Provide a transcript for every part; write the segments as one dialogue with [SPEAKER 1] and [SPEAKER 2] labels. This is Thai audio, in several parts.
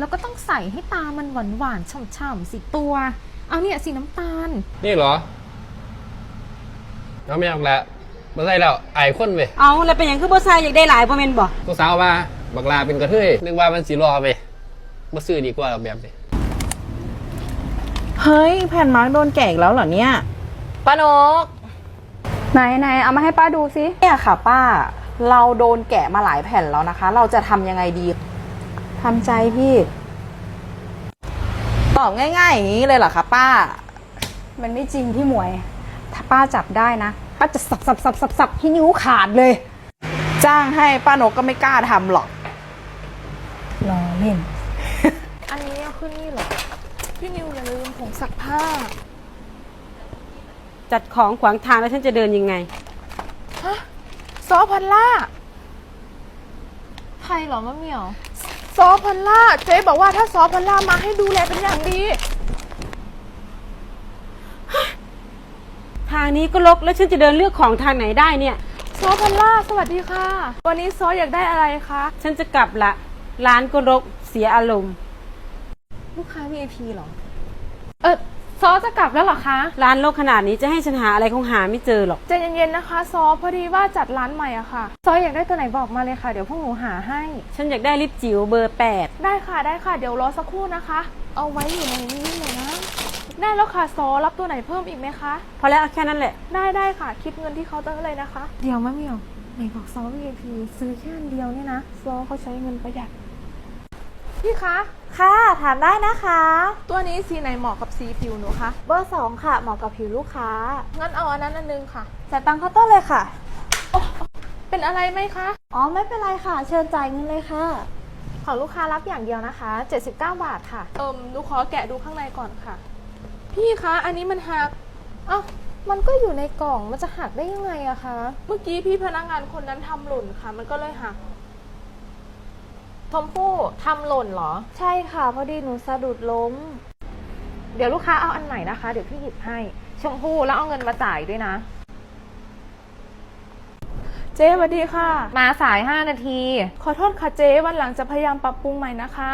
[SPEAKER 1] แล้วก็ต้องใส่ให้ตามันหวานหวานๆฉ่ำๆสีตัว เอาเนี่ยสีน้ำตาล
[SPEAKER 2] นี่เหรอเอาไม่เอาละมาใส่แล้วไอ้คนเว้ย
[SPEAKER 3] เอาแล้วเป็นอย่างคือบ่ใส่อยากได้หลายบ่แม่นบ่
[SPEAKER 2] ผู้สาวว่าบักลาเป็นกระเทยนึกว่ามันสีรอไปมาซื้อดีกว่าหรอกแบบนี้
[SPEAKER 4] เฮ้ย แผ่นมาร์กโดนแกะอีกแล้วเหรอเนี่ย
[SPEAKER 5] ป้านกไหนไหนเอามาให้ป้าดูสิ
[SPEAKER 4] เนี่ยค่ะ ป้า เราโดนแกะมาหลายแผ่นแล้วนะคะ เราจะทำยังไงดี ทำใจพี่ ตอบง่ายๆอย่างนี้เลยเหรอคะป้า
[SPEAKER 5] มันไม่จริงพี่หมวย ถ้าป้าจับได้นะ ป้าจะสับสับสับสับสับที่นิ้วขาดเลย
[SPEAKER 4] จ้างให้ป้านกก็ไม่กล้าทำหรอก
[SPEAKER 5] รอเล่น
[SPEAKER 1] อันนี้เอาขึ้นนี่เหรอ พี่นิวอย่าลืมผงซักผ้า
[SPEAKER 3] จัดของขวางทางแล้วฉันจะเดินยังไง
[SPEAKER 1] ซอพันล่า ใครเหรอมะเหมียว ซอพันล่าเจ๊บอกว่าถ้าซอพันล่ามาให้ดูแลเป็นอย่างดี
[SPEAKER 3] ทางนี้ก็รกแล้วฉันจะเดินเลือกของทางไหนได้เนี่ย
[SPEAKER 1] ซอพันล่าสวัสดีค่ะ วันนี้ซออยากได้อะไรคะ
[SPEAKER 3] ฉันจะกลับละร้านก็รกเสียอารมณ์
[SPEAKER 1] ลูกค้า VIP เหรอ เออ ซอจะกลับแล้วเหรอคะ
[SPEAKER 3] ร้านรกขนาดนี้จะให้ฉันหาอะไรคงหาไม่เจอหรอก
[SPEAKER 1] ใจเย็นๆนะคะ ซอพอดีว่าจัดร้านใหม่อะค่ะ ซออยากได้ตัวไหนบอกมาเลยค่ะเดี๋ยวพวกหนูหาให้
[SPEAKER 3] ฉันอยากได้ลิปจิ๋วเบอร์แปด
[SPEAKER 1] ได้ค่ะได้ค่ะเดี๋ยวรอสักครู่นะคะ เอาไว้อยู่ในนี้เลยนะได้แล้วค่ะซอรับตัวไหนเพิ่มอีกไหมคะ
[SPEAKER 3] พอแล้วเอาแค่นั้นแหละ
[SPEAKER 1] ได้ได้ค่ะ คิดเงินที่เคาน์เตอร์เลยนะคะ เดี๋ยวมะเหมียวไหนบอกซอ VIP ซื้อแค่อันเดียวเนี่ยนะ ซอเขาใช้เงินประหยัดพี่คะ
[SPEAKER 6] ค่ะถามได้นะคะ
[SPEAKER 1] ตัวนี้สีไหนเหมาะกับสีผิวหนูคะ
[SPEAKER 6] เบอร์สองค่ะ เหมาะกับผิวลูกค้า
[SPEAKER 1] งั้นเอาอันนั้นอันนึงค่ะ
[SPEAKER 6] จ่ายตังค์เคาน์เตอร์เลยค่ะ
[SPEAKER 1] เป็นอะไรไหมคะ
[SPEAKER 6] อ๋อไม่เป็นไรค่ะ เชิญจ่ายเงินเลยค่ะ
[SPEAKER 1] ของลูกค้ารับอย่างเดียวนะคะ 79 บาทค่ะ เอิมดูขอแกะดูข้างในก่อนค่ะ พี่คะ อันนี้มันหักเอ้ามันก็อยู่ในกล่อง มันจะหักได้ยังไงอะคะ เมื่อกี้พี่พนักงานคนนั้นทำหล่นค่ะ มันก็เลยหัก ทอมพู่ทำหล่นเหรอ
[SPEAKER 6] ใช่ค่ะ พอดีหนูสะดุดล้ม
[SPEAKER 1] เดี๋ยวลูกค้าเอาอันใหม่นะคะ เดี๋ยวพี่หยิบให้ ชมพู่แล้วเอาเงินมาจ่ายด้วยนะ
[SPEAKER 7] เจ๊สวัสดีค่ะ
[SPEAKER 1] มาสาย 5 นาที
[SPEAKER 7] ขอโทษค่ะเจ๊วันหลังจะพยายามปรับปรุงใหม่นะคะ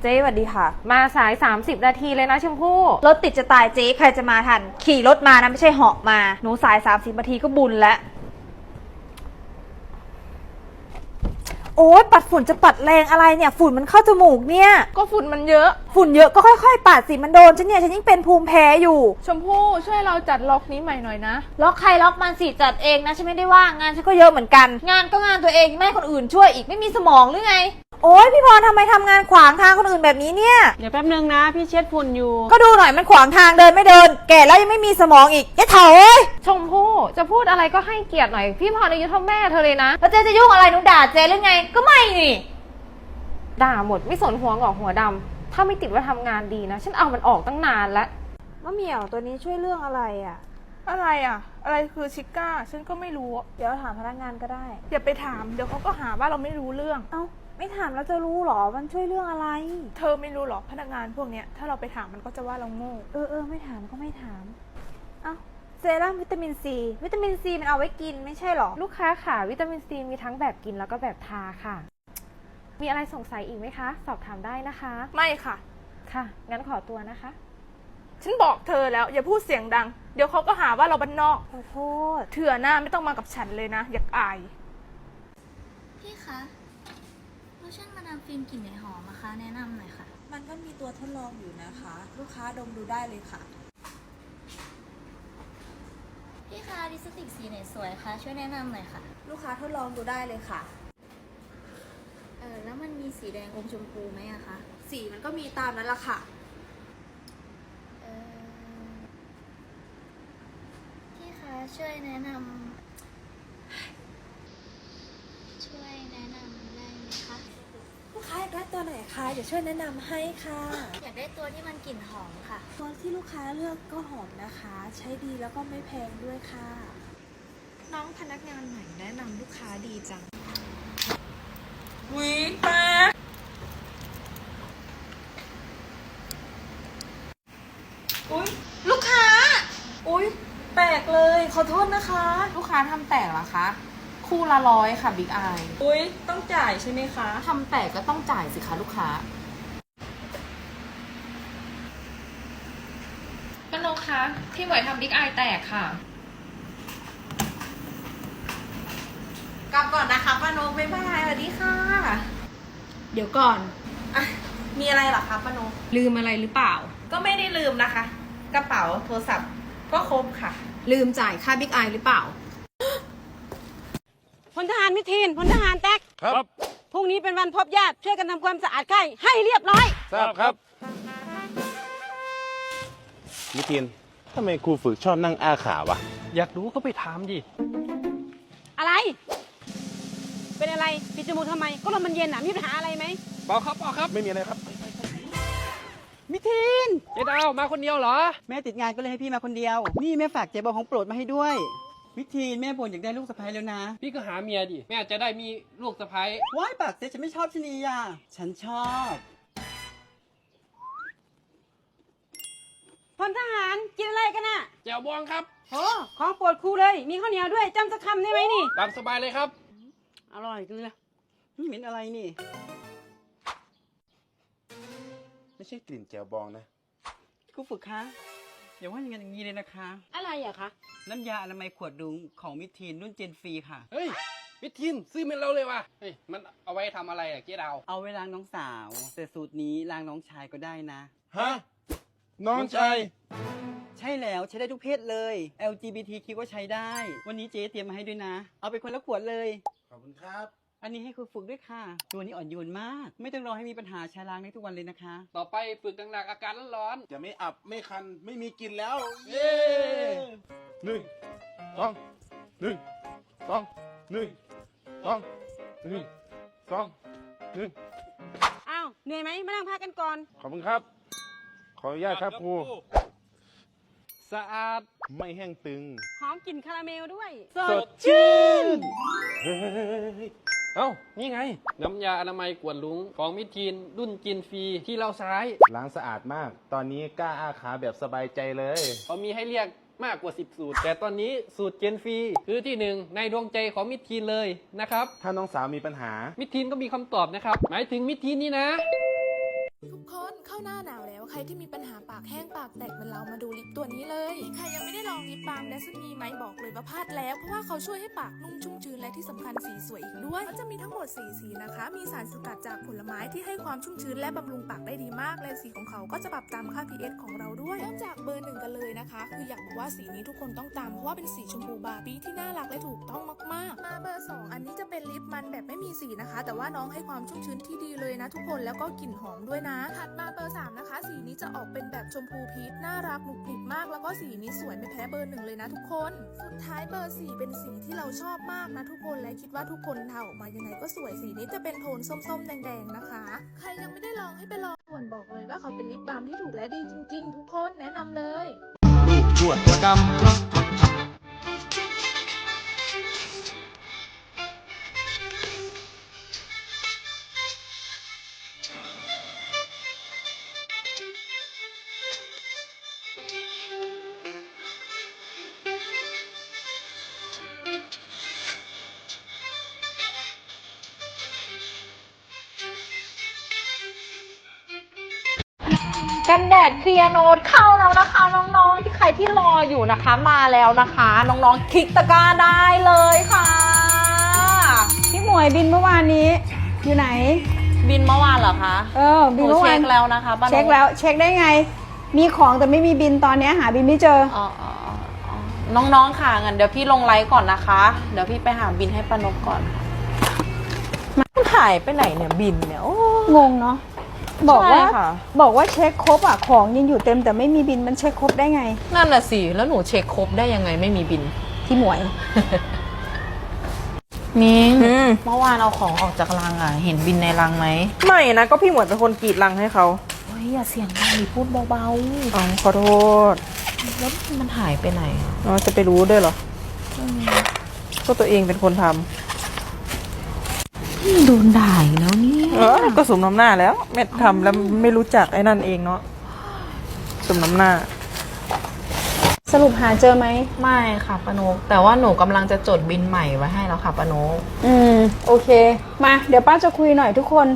[SPEAKER 4] เจ๊สวัสดีค่ะ
[SPEAKER 1] มาสาย 30 นาทีเลยนะชมพู่
[SPEAKER 6] รถติดจะตายเจ๊ใครจะมาทัน ขี่รถมานะไม่ใช่เหาะมา หนูสาย 30นาทีก็บุญแล้ว โอ๊ยปัดฝุ่นจะปัดแรงอะไรเนี่ย ฝุ่นมันเข้าจมูกเนี่ย
[SPEAKER 7] ก็ฝุ่นมันเยอะ
[SPEAKER 6] ฝุ่นเยอะก็ค่อยๆปัดสิมันโดนฉันเนี่ยฉันยิ่งเป็นภูมิแพ้อยู่
[SPEAKER 7] ชมพู่ช่วยเราจัดล็อกนี้ใหม่หน่อยนะ
[SPEAKER 6] ล็อกใครล็อกมันสิจัดเองนะฉันไม่ได้ว่างงานฉันก็เยอะเหมือนกัน งานก็งานตัวเองไม่ให้คนอื่นช่วยอีกไม่มีสมองหรือไง โอ๊ยพี่พรทำไมทำงานขวางทางคนอื่นแบบนี้เนี่ย
[SPEAKER 3] เดี๋ยวแป๊บนึงนะ พี่เช็ดฝุ่นอยู่
[SPEAKER 6] ก็ดูหน่อยมันขวางทางเดินไม่เดิน แก่แล้วยังไม่มีสมองอีกแกเถาเอ้ย
[SPEAKER 1] ชมพู่จะพูดอะไรก็ให้เกียรติหน่อย พี่พรอายุเท่าแม่เธอเลยนะ
[SPEAKER 6] แล้วเจ๊จะยุ่งอะไรหนูด่าเจ๊หรือไง ก็ไม่นี่
[SPEAKER 1] ด่าหมดไม่สนหัวงอกหัวดำถ้าไม่ติดว่าทำงานดีนะ ฉันเอามันออกตั้งนานแล้ว
[SPEAKER 6] มะเหมี่ยวตัวนี้ช่วยเรื่องอะไรอะ
[SPEAKER 7] อะไรอะ อะไรคือชิก้า ฉันก็ไม่รู้
[SPEAKER 6] เดี๋ยวถามพนักงานก็ได้
[SPEAKER 7] อย่าไปถาม เดี๋ยวเขาก็หาว่าเราไม่รู้เรื่อง
[SPEAKER 6] เอ้า ไม่ถามแล้วจะรู้เหรอ มันช่วยเรื่องอะไร
[SPEAKER 7] เธอไม่รู้หรอกพนักงานพวกเนี้ย ถ้าเราไปถามมันก็จะว่าเราโง่
[SPEAKER 6] เออเออไม่ถามก็ไม่ถามเอ้า เซรั่มวิตามินซีวิตามินซีมันเอาไว้กินไม่ใช่เหรอ
[SPEAKER 1] ลูกค้าค่ะ วิตามินซีมีทั้งแบบกินแล้วก็แบบทาค่ะ มีอะไรสงสัยอีกไหมคะ สอบถามได้นะคะ
[SPEAKER 7] ไม่ค่ะ
[SPEAKER 1] ค่ะ งั้นขอตัวนะคะ
[SPEAKER 7] ฉันบอกเธอแล้ว อย่าพูดเสียงดัง เดี๋ยวเขาก็หาว่าเราบ้านนอก
[SPEAKER 6] ขอโทษ
[SPEAKER 7] เถื่อหน้าไม่ต้องมากับฉันเลยนะ อยากอาย
[SPEAKER 8] พี่คะโลชั่นมาดามฟินกลิ่นไหนหอมนะคะ แนะนำหน่อยค่ะ
[SPEAKER 4] มันก็มีตัวทดลองอยู่นะคะ ลูกค้าดมดูได้เลยค่ะ
[SPEAKER 8] พี่คะลิป สติกสีไหนสวยคะช่วยแนะนำหน่อยค่ะ
[SPEAKER 4] ลูกค้าทดลองดูได้เลยค่ะ
[SPEAKER 8] เออแล้วมันมีสีแดงอมชมพูไหมอะคะ
[SPEAKER 4] สีมันก็มีตามนั้นละค่ะ
[SPEAKER 8] เออพี่คะช่วยแนะนำช่วยแนะนำได้ไหมคะ
[SPEAKER 4] ลูกค้าอยากได้ตัวไหนคะเดี๋ยวช่วยแนะนำให้ค่ะ
[SPEAKER 8] อยากได้ตัวที่มันกลิ่นหอมค่ะ
[SPEAKER 4] ตัวที่ลูกค้าเลือกก็หอมนะคะ ใช้ดีแล้วก็ไม่แพงด้วยค่ะ
[SPEAKER 1] น้องพนักงานใหม่แนะนำลูกค้าดีจัง
[SPEAKER 4] วิแปลกอุ้ยลูกค้า อุ้ยแปลกเลย ขอโทษนะคะ
[SPEAKER 5] ลูกค้าทำแตกเหรอคะ
[SPEAKER 4] คู่ละร้อยค่ะบิ๊กไอ
[SPEAKER 3] อุ้ยต้องจ่ายใช่ไหมคะ
[SPEAKER 4] ทำแต่ก็ต้องจ่ายสิคะลูกค้า
[SPEAKER 1] ป้านกคะพี่หมวยทำบิ๊กไอแตกค่ะ
[SPEAKER 4] กลับก่อนนะคะป้านกบ๊ายบายสวัสดีค่ะ
[SPEAKER 9] เดี๋ยวก่อน
[SPEAKER 4] มีอะไรเหรอคะป้านก
[SPEAKER 9] ลืมอะไรหรือเปล่า
[SPEAKER 4] ก็ไม่ได้ลืมนะคะ กระเป๋าโทรศัพท์ก็ครบค่ะ
[SPEAKER 9] ลืมจ่ายค่าบิ๊กไอหรือเปล่า
[SPEAKER 3] พลทหารมิทีนพลทหารแตก
[SPEAKER 10] ครับ
[SPEAKER 3] พรุ่งนี้เป็นวันพบญาติช่วยกันทำความสะอาดไข้ให้เรียบร้อย
[SPEAKER 10] ทราบครับ
[SPEAKER 11] มิทินทำไมครูฝึกชอบนั่งอ้าขาวะ
[SPEAKER 10] อยากรู้ก็ไปถามดิ
[SPEAKER 3] อะไร เป็นอะไรปิดจมูกทำไม ก็ลมมันเย็นอะ มีปัญหาอะไรไหม
[SPEAKER 10] เปล่าครับเปล่าครับ
[SPEAKER 11] ไม่มีอะไรครับ
[SPEAKER 12] มิทิน
[SPEAKER 10] เจ๊ดาวมาคนเดียวเหรอ
[SPEAKER 12] แม่ติดงานก็เลยให้พี่มาคนเดียว นี่แม่ฝากเจ๊บอกของโปรดมาให้ด้วย มิทินแม่บ่นอยากได้ลูกสะใภ้แล้วนะ
[SPEAKER 10] พี่ก็หาเมียดิแม่จะได้มีลูกสะใภ้
[SPEAKER 12] ว้ายปากเจ๊ฉันไม่ชอบชะนีอะ ฉันชอบ
[SPEAKER 3] พลทหารกินอะไรกันน่ะ
[SPEAKER 10] แจวบองครับ
[SPEAKER 3] โอ้ของโปรดครูเลย มีข้าวเหนียวด้วยจำสักคำได้ไหมนี่
[SPEAKER 10] ตามสบายเลยครับ
[SPEAKER 3] อร่อยจังเลย
[SPEAKER 12] นี่เหม็นอะไรนี่
[SPEAKER 11] ไม่ใช่กลิ่นแจวบองนะ
[SPEAKER 12] ครูฝึกคะอย่าว่าอย่างนั้นอย่างนี้เลยนะคะ
[SPEAKER 3] อะไรอะคะ
[SPEAKER 12] น้ำยาอนามัยขวดดุงของมิทินรุ่นเจนฟรีค่ะ
[SPEAKER 10] เฮ้ยวิทินซื้อเมนเราเลยว่ะเฮ้ยมันเอาไว้ทำอะไรอะเจ๊ดาว
[SPEAKER 12] เอาไว้ล้างน้องสาว แต่สูตรนี้ล้างน้องชายก็ได้นะ
[SPEAKER 11] ฮะน้องชาย
[SPEAKER 12] ใช่แล้วใช้ได้ทุกเพศเลย LGBTQ ก็ใช้ได้ วันนี้เจ๊เตรียมมาให้ด้วยนะ เอาไปคนละขวดเลย
[SPEAKER 11] ข อบคุณครับ
[SPEAKER 12] อันนี้ให้ครูฝึกด้วยค่ะ ตัวนี้อ่อนโยนมาก ไม่ต้องรอให้มีปัญหาใช้ล้างได้ทุกวันเลยนะคะ
[SPEAKER 10] ต่อไปฝึกหนักๆอาการร้อน
[SPEAKER 11] จะไม่อับไม่คันไม่มีกลิ่นแล้ว
[SPEAKER 10] ๆเย้
[SPEAKER 11] หนึ่งสองหนึ่งสองหนึ่งสองหนึ่งสองหนึ่ง
[SPEAKER 3] อ้าวเหนื่อยไหมมานั่งพักกันก่อน
[SPEAKER 11] ขอบคุณครับ ขออนุญาตครับครู
[SPEAKER 10] สะอาด
[SPEAKER 11] ไม่แห้งตึง
[SPEAKER 3] หอมกลิ่นคาราเมลด้วย
[SPEAKER 11] สดชื่นเฮ้ย
[SPEAKER 10] เอ้า นี่ไง น้ำยาอนามัยกวนลุง ของมิทีน รุ่นจินฟรี ที่เราใช้
[SPEAKER 11] ล้างสะอาดมาก ตอนนี้กล้าอ้าขาแบบสบายใจเลย
[SPEAKER 10] เขามีให้เรียกมากกว่า 10 สูตร แต่ตอนนี้สูตรเจนฟรีคือที่หนึ่งในดวงใจของมิทีนเลยนะครับ
[SPEAKER 11] ถ้าน้องสาวมีปัญหา
[SPEAKER 10] มิทีนก็มีคำตอบนะครับ หมายถึงมิทีนนี่นะ
[SPEAKER 7] ทุกคนเข้าหน้าหนาวแล้ว ใครที่มีปัญหาปากแห้งปากแตกเหมือนเรามาดูลิปตัวนี้เลยใครยังไม่ได้ลองลิปบาล์มและซึ่งมีไหมบอกเลยว่าพลาดแล้ว เพราะว่าเขาช่วยให้ปากนุ่มชุ่มชื้นและที่สำคัญสีสวยอีกด้วยเขาจะมีทั้งหมด 4 สีนะคะ มีสารสกัดจากผลไม้ที่ให้ความชุ่มชื้นและบำรุงปากได้ดีมากและสีของเขาก็จะปรับตามค่า pH ของเราด้วยเริ่มจากเบอร์หนึ่งกันเลยนะคะ คืออยากบอกว่าสีนี้ทุกคนต้องตามเพราะว่าเป็นสีชมพูบาร์บี้ที่น่ารักและถูกต้องมากๆ มาเบอร์สองอันนี้จะเป็นลิปมันแบบไม่มีสีนะคะ แต่ว่าน้องให้ความชุ่มชื้นที่ดีเลยนะ ทุกคนแล้วก็กลิ่นหอมด้วยนะถัดมาเบอร์3นะคะสีีนี้จะออกเป็นแบบชมพูพีชน่ารักหนุกหนิกมาก แล้วก็สีนี้สวยไม่แพ้เบอร์หนึ่งเลยนะทุกคน สุดท้ายเบอร์สี่เป็นสีที่เราชอบมากนะทุกคนและคิดว่าทุกคนทาออกมายังไงก็สวยสีนี้จะเป็นโทนส้มๆ แดงๆนะคะ ใครยังไม่ได้ลองให้ไปลองส่วนบอกเลยว่าเขาเป็นลิปบาล์มที่ถูกและดีจริง ๆ ทุกคนแนะนำเลย
[SPEAKER 13] ลูกชวดประกรรม
[SPEAKER 4] กันแดดเคลียร์โนตเข้าแล้วนะคะ น้องๆที่ใครที่รออยู่นะคะ มาแล้วนะคะ น้องๆคลิกตะกร้าได้เลยค่ะ
[SPEAKER 5] พี่หมวยบินเมื่อวานนี้ อยู่ไหน
[SPEAKER 4] บินเมื่อวานเหรอคะ
[SPEAKER 5] เออ
[SPEAKER 4] ห
[SPEAKER 5] บิน
[SPEAKER 4] นู
[SPEAKER 5] เมื่อวา
[SPEAKER 4] เช็
[SPEAKER 5] น
[SPEAKER 4] คแล้วนะคะป้านุ๊ก
[SPEAKER 5] เช็คแล้วเช็คได้ไง มีของแต่ไม่มีบินตอนเนี้ยหาบินไม่เจอ
[SPEAKER 4] อ๋ออ๋ออ๋อน้องๆค่ะงั้นเดี๋ยวพี่ลงไลฟ์ก่อนนะคะ เดี๋ยวพี่ไปหาบินให้ป้านกก่อนมันหายไปไหนเนี่ยบินเนี่ยโอ้
[SPEAKER 5] งงเนาะ บอกว่า
[SPEAKER 4] ใช่ค่ะ
[SPEAKER 5] บอกว่าเช็คครบอะของยังอยู่เต็มแต่ไม่มีบินมันเช็คครบได้ไง
[SPEAKER 4] นั่นน่ะสิ แล้วหนูเช็คครบได้ยังไงไม่มีบิน
[SPEAKER 5] ที่หมวย
[SPEAKER 4] มิงเมื่อวานเอาของออกจากรังอะ เห็นบินในรังไหม
[SPEAKER 6] ไม่นะก็พี่หมวยเป็นคนกรีดรังให้เขา
[SPEAKER 4] เฮ้ยอย่าเสียงดังดิพูดเบา
[SPEAKER 6] อ๋อขอโทษ
[SPEAKER 4] ๆแล้วมันหายไปไหนอะ
[SPEAKER 6] อ๋อจะไปรู้ด้วยเหรอก็ตัวเองเป็นคนทำ
[SPEAKER 4] โดนด่าอีกแล้วเนี่ย
[SPEAKER 6] เออก็สมน้ำหน้าแล้ว แม่ทำแล้วไม่รู้จักไอ้นั่นเองเนาะสมน้ำหน้าส
[SPEAKER 5] สรุปหาเจอไหม
[SPEAKER 4] ไม่ค่ะปานกแต่ว่าหนูกำลังจะจดบินใหม่ไว้ให้แล้วค่ะปานก
[SPEAKER 5] อืม โอเค มา เดี๋ยวป้าจะคุยหน่อยทุกคน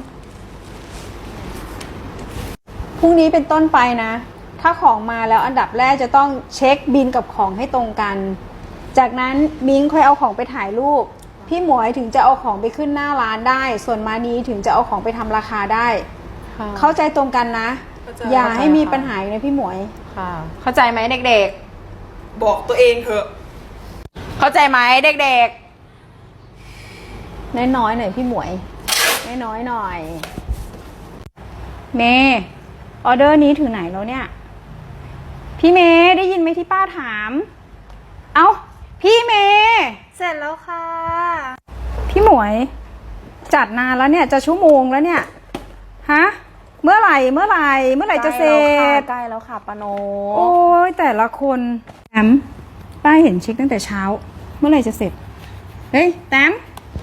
[SPEAKER 5] พรุ่งนี้เป็นต้นไปนะ ถ้าของมาแล้วอันดับแรกจะต้องเช็คบินกับของให้ตรงกัน จากนั้นมิงค่อยเอาของไปถ่ายรูป พี่หมวยถึงจะเอาของไปขึ้นหน้าร้านได้ ส่วนมานีถึงจะเอาของไปทำราคาได้
[SPEAKER 4] ค่ะ
[SPEAKER 5] เข้าใจตรงกันนะ
[SPEAKER 4] เข้าใจ
[SPEAKER 5] อย่าให้มี
[SPEAKER 4] ค่ะ
[SPEAKER 5] ปัญหาอีกนะพี่หมวย
[SPEAKER 4] ค่ะ เข้าใจไหมเด็ก
[SPEAKER 12] บอกตัวเองเถอะ
[SPEAKER 4] ๆ เข้าใจไหมเด็ก
[SPEAKER 5] น้อยๆหน่อยพี่หมวย น้อยๆหน่อย เมย์ออเดอร์นี้ถึงไหนแล้วเนี่ย พี่เมย์ได้ยินไหมที่ป้าถาม เอา้า พี่เมย์
[SPEAKER 6] เสร็จแล้วค่ะ
[SPEAKER 5] พี่หมวย จัดนานแล้วเนี่ยจะชั่วโมงแล้วเนี่ยฮะเมื่อไหร่เมื่อไหร่เมื่อไหร่จะเสร็จ
[SPEAKER 4] ใกล้แล้วค่ะปานก
[SPEAKER 5] โอ้ยแต่ละคนแต้มป้าเห็นเช็คตั้งแต่เช้า เมื่อไหร่จะเสร็จเฮ้ยแต้ม